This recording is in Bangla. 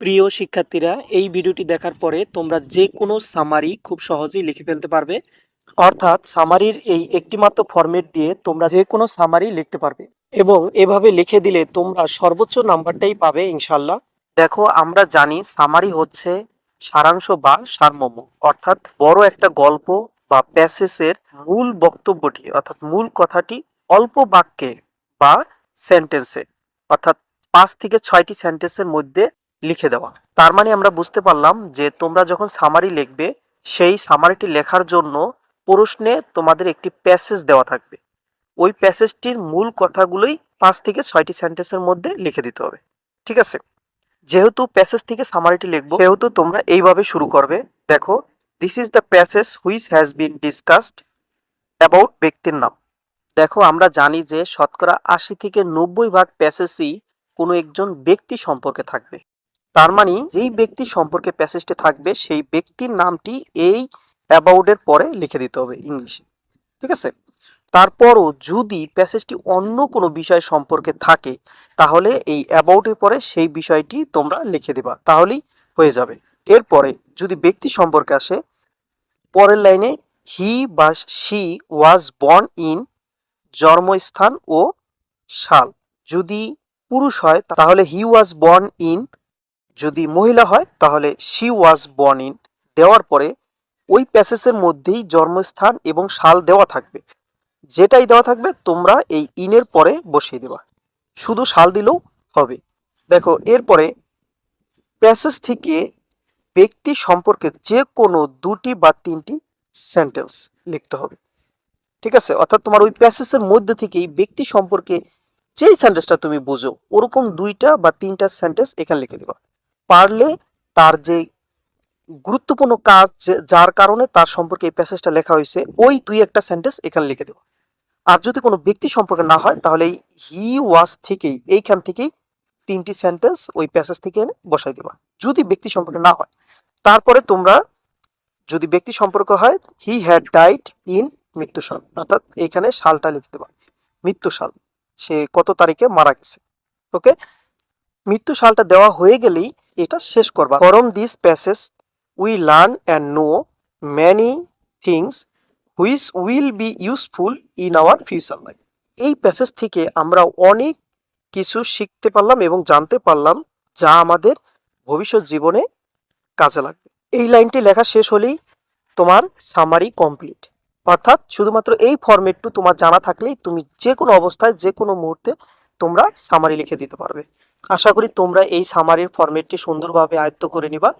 প্রিয় শিক্ষার্থীরা, এই ভিডিওটি দেখার পরে তোমরা যে কোনো সামারি খুব সহজেই লিখে ফেলতে পারবে। অর্থাৎ সামারির এই একটিমাত্র ফরম্যাট দিয়ে তোমরা যে কোনো সামারি লিখতে পারবে এবং এভাবে লিখে দিলে তোমরা সর্বোচ্চ নাম্বারটাই পাবে ইনশাল্লাহ দেখো, আমরা জানি সামারি হচ্ছে সারাংশ বা সারমর্ম, অর্থাৎ বড় একটা গল্প বা প্যাসেসের মূল বক্তব্যটি, অর্থাৎ মূল কথাটি অল্প বাক্যে বা সেন্টেন্সে অর্থাৎ পাঁচ থেকে ছয়টি সেন্টেন্সের মধ্যে লিখে দেওয়া। তার মানে আমরা বুঝতে পারলাম যে তোমরা যখন সামারি লিখবে, সেই সামারিটি লেখার জন্য প্রশ্নে তোমাদের একটি প্যাসেজ দেওয়া থাকবে। ওই প্যাসেজটির মূল কথাগুলোই পাঁচ থেকে ছয়টি সেন্টেন্সের মধ্যে লিখে দিতে হবে। ঠিক আছে? যেহেতু প্যাসেজ থেকে সামারিটি লিখব, সেহেতু তোমরা এইভাবে শুরু করবে। দেখো this is the passage which has been discussed about ব্যক্তির নাম। দেখো, আমরা জানি যে শতকরা আশি থেকে নব্বই ভাগ প্যাসেজই কোনো একজন ব্যক্তি সম্পর্কে থাকবে। তার মানে যেই ব্যক্তি সম্পর্কে প্যাসেজটি থাকবে, সেই ব্যক্তির নামটি এই অ্যাবাউটের পরে লিখে দিতে হবে ইংলিশে। ঠিক আছে? তারপরও যদি প্যাসেজটি অন্য কোনো বিষয় সম্পর্কে থাকে, তাহলে এই অ্যাবাউটের পরে সেই বিষয়টি তোমরা লিখে দেবা, তাহলেই হয়ে যাবে। এরপরে যদি ব্যক্তি সম্পর্কে আসে, পরের লাইনে হি বা শি ওয়াজ বর্ন ইন জন্মস্থান ও সাল। যদি পুরুষ হয়, তাহলে হি ওয়াজ বর্ন ইন যদি মহিলা হয়, তাহলে শি ওয়াজ বর্ন ইন দেওয়ার পরে ওই প্যাসেজের মধ্যেই জন্মস্থান এবং সাল দেওয়া থাকবে। যেটাই দেওয়া থাকবে, তোমরা এই ইনের পরে বসিয়ে দেবা। শুধু সাল দিলেও হবে। দেখো, এরপরে প্যাসেজ থেকে ব্যক্তি সম্পর্কে যে কোনো দুটি বা তিনটি সেন্টেন্স লিখতে হবে। ঠিক আছে? অর্থাৎ তোমার ওই প্যাসেজের মধ্যে থেকেই ব্যক্তি সম্পর্কে যেই সেন্টেন্সটা তুমি বুঝো, ওরকম দুইটা বা তিনটা সেন্টেন্স এখানে লিখে দিবা। পারলে তার যে গুরুত্বপূর্ণ কাজ যার কারণে তার সম্পর্কে এই প্যাসেজটা লেখা হয়েছে, ওই দুই একটা সেন্টেন্স এখানে লিখে দেবো। আর যদি কোনো ব্যক্তি সম্পর্কে না হয়, তাহলে এই হি ওয়াজ থেকেই, এইখান থেকেই তিনটি সেন্টেন্স ওই প্যাসেজ থেকে এনে বসাই দেবা। যদি ব্যক্তি সম্পর্কে না হয়, তারপরে তোমরা যদি ব্যক্তি সম্পর্ক হয় হি হ্যাড ডাইড ইন মৃত্যু সাল অর্থাৎ এইখানে সালটা লিখতে দেবা। মৃত্যু সাল সে কত তারিখে মারা গেছে। ওকে মৃত্যু সালটা দেওয়া হয়ে গেলেই এটা শেষ করবা। From this passage we learn and know many things which will be useful in our future life এই প্যাসেজ থেকে আমরা অনেক কিছু শিখতে পারলাম এবং জানতে পারলাম যা আমাদের ভবিষ্যৎ জীবনে কাজে লাগবে। এই লাইনটি লেখা শেষ হলেই তোমার সামারি কমপ্লিট অর্থাৎ শুধুমাত্র এই ফরম্যাটটু তোমার জানা থাকলেই তুমি যে কোনো অবস্থায় যে কোনো মুহূর্তে তোমরা সামারি লিখে দিতে পারবে। আশা করি তোমরা এই সামারির ফরম্যাটটি সুন্দরভাবে আয়ত্ত করে নিবা।